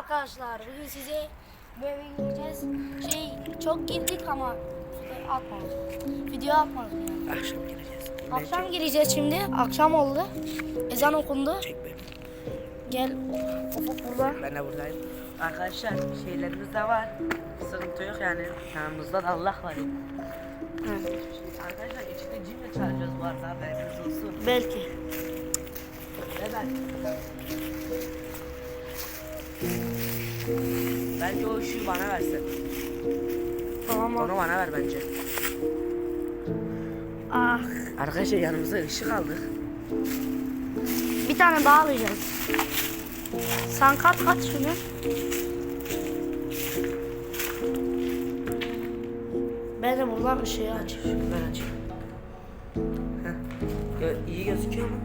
arkadaşlar. Bugün size eve gireceğiz. Şey çok girdik ama atmadık. Video atmadık yani. Akşam geleceğiz. Akşam gireceğiz şimdi. Akşam oldu. Ezan okundu. Çek beni. Gel Ufuk burada. Ben de buradayım. Arkadaşlar şeylerimiz de var. Sıkıntı yok yani. Yanımızda da Allah var. Yani. Evet. Arkadaşlar içinde cin de çağıracağız bu arada haberiniz olsun. Belki. Neden? Bence o ışığı bana versin. Tamam Onu bana ver bence. Ah. Arkadaşlar yanımıza ışık aldık. Bir tane daha alacağız. Sen kat kat şunu. Ben de buradan ışığı açayım. Ben açayım. Heh. Gö iyi gözüküyor mu?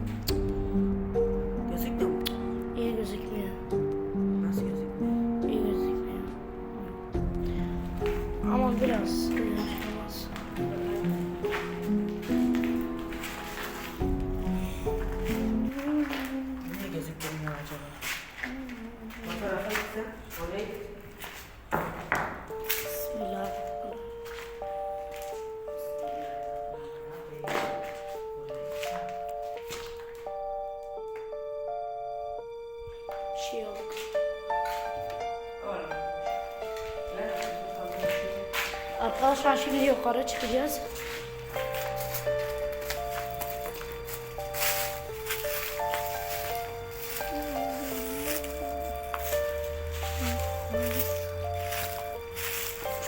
Şey yok. Arkadaşlar şimdi yukarı çıkacağız.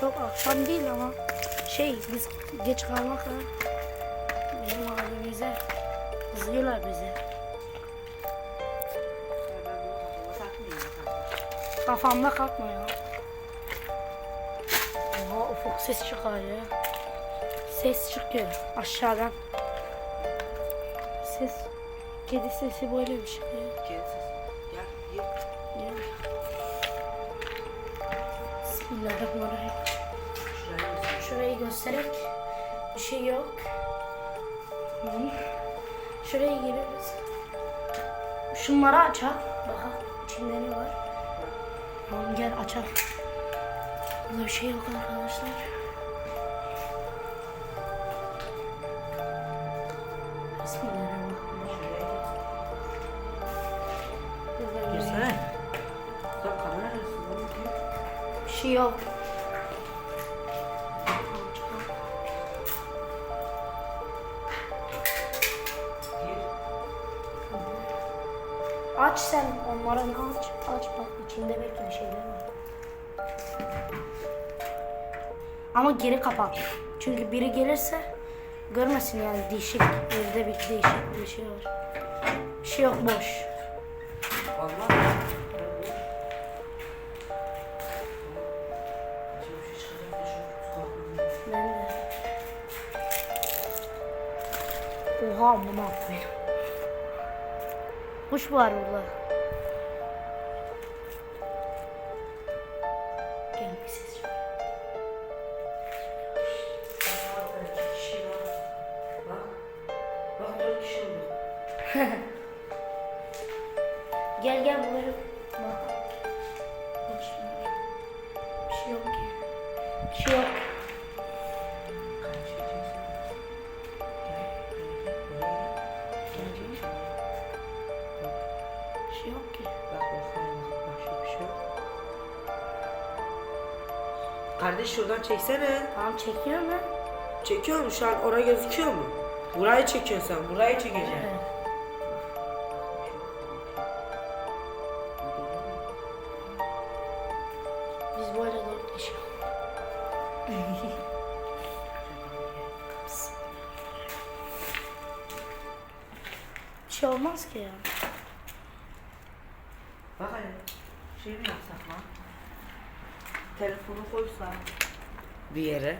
Çok akşam değil ama şey biz geç kalmakla bizim ailemize kızıyorlar bizi. Kafamda kalkma ya. Oha ufuk ses çıkarıyor. Ses çıkıyor aşağıdan. Ses kedi sesi böyle bir şey. Gel Gel. Gel. Gel. Bismillahirrahmanirrahim. Şuraya git. Şurayı göstererek bir şey yok. Tamam. Şuraya gireriz. Şunları açalım. Bakalım içinde ne var. Tamam gel açalım. Burada bir şey yok arkadaşlar. Bismillahirrahmanirrahim. Arasında. Bir şey yok. Aç sen onların aç. Aç bak içinde belki bir şeyler var. Ama geri kapat. Çünkü biri gelirse görmesin yani değişik. Evde bir değişik bir şey var. Bir şey yok boş. Vallahi. Ben de. Oha bunu yapmayayım. Kuş var burada. Gel bir ses. Gel gel buraya. Bak. Şunlara. Bir şey yok ki. Bir şey yok. Bir Kardeş şuradan çeksene. Tamam çekiyor mu? Çekiyor mu? Şu an oraya gözüküyor mu? Burayı çekiyorsun sen. Burayı çekeceksin. Evet. Biz böyle dört kişi. Bir şey olmaz ki ya. Bak hele. Şey mi yapsak lan? Telefonu koysa. Bir yere.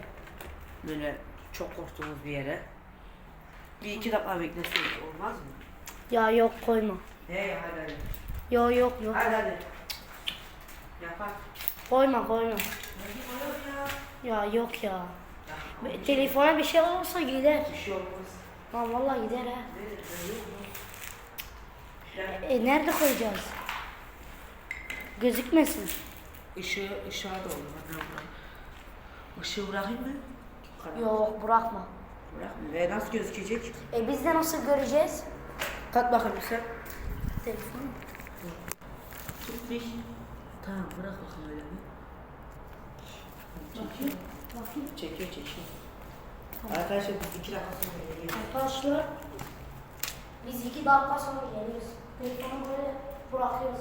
Böyle çok korktuğumuz bir yere. Bir iki dakika beklesek olmaz mı? Ya yok koyma. He hadi hadi. Yok yok yok. Hadi hadi. Yapar. Koyma koyma. Ya. Ya yok ya. Be- Telefona bir şey olursa gider. Bir şey olmaz. Lan vallahi gider ha. Gel. E nerede koyacağız? Gözükmesin. Işığı, ışığa da olur. Ben bırak. Işığı bırakayım mı? Karanlık. Yok bırakma. Bırakma. Ve nasıl gözükecek? E biz de nasıl göreceğiz? Kat bakalım sen. Telefonu. Tut bir. Tamam bırak bakalım öyle bir. Çekiyor. Bakayım. Çekiyor çekiyor. Arkadaşlar biz iki dakika sonra geliyoruz. Arkadaşlar biz iki dakika sonra geliyoruz. Telefonu böyle bırakıyoruz.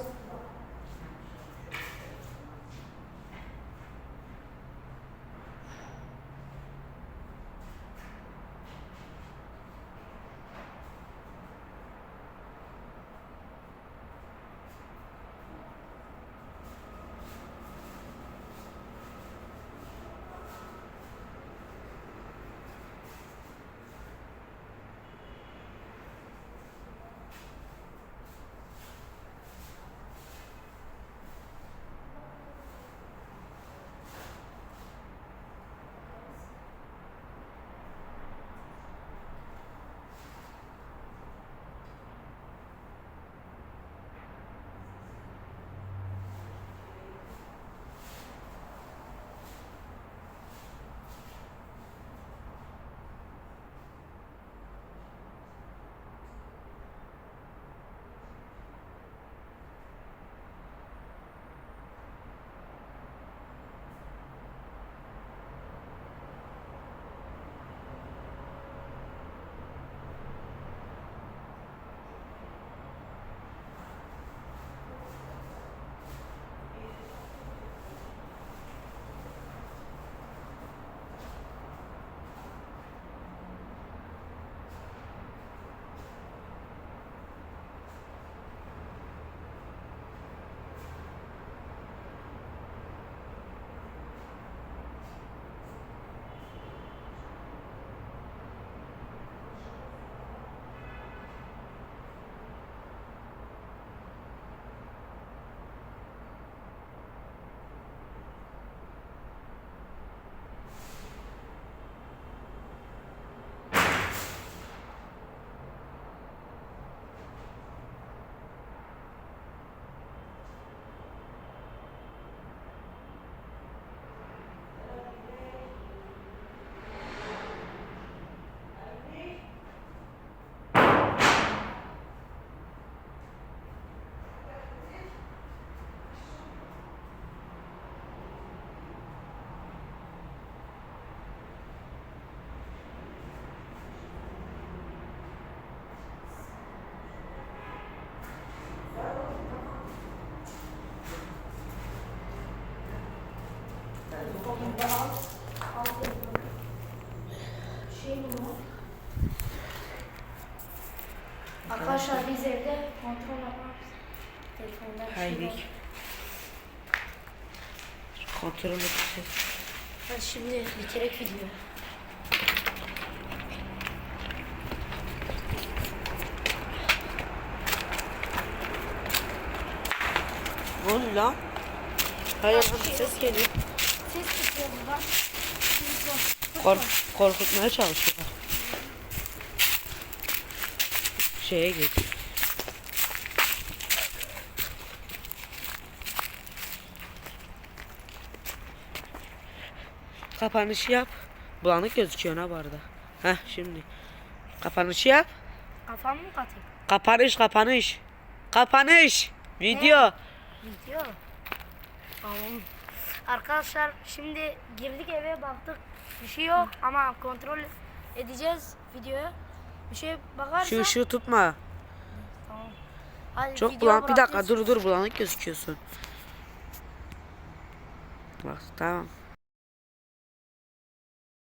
Arkadaşlar biz evde kontrol yaparız. Telefonda şey. Kontrol edeceğiz. Hadi şimdi bitirek video. Ne oluyor lan? Hayır ses geliyor. Ses çıkıyor buradan. Kork korkutmaya çalışıyor. Şeye git. Kapanışı yap. Bulanık gözüküyor ha bu arada. Heh şimdi. Kapanışı yap. Kafamı mı katayım? Kapanış kapanış. Kapanış. Video. Video. Tamam. Arkadaşlar şimdi girdik eve baktık. Bir şey yok ama kontrol edeceğiz videoya. Bir şey bakarsa Şu ışığı tutma. tamam. Hadi Çok bulanık. Bir dakika dur dur bulanık gözüküyorsun. Bak tamam.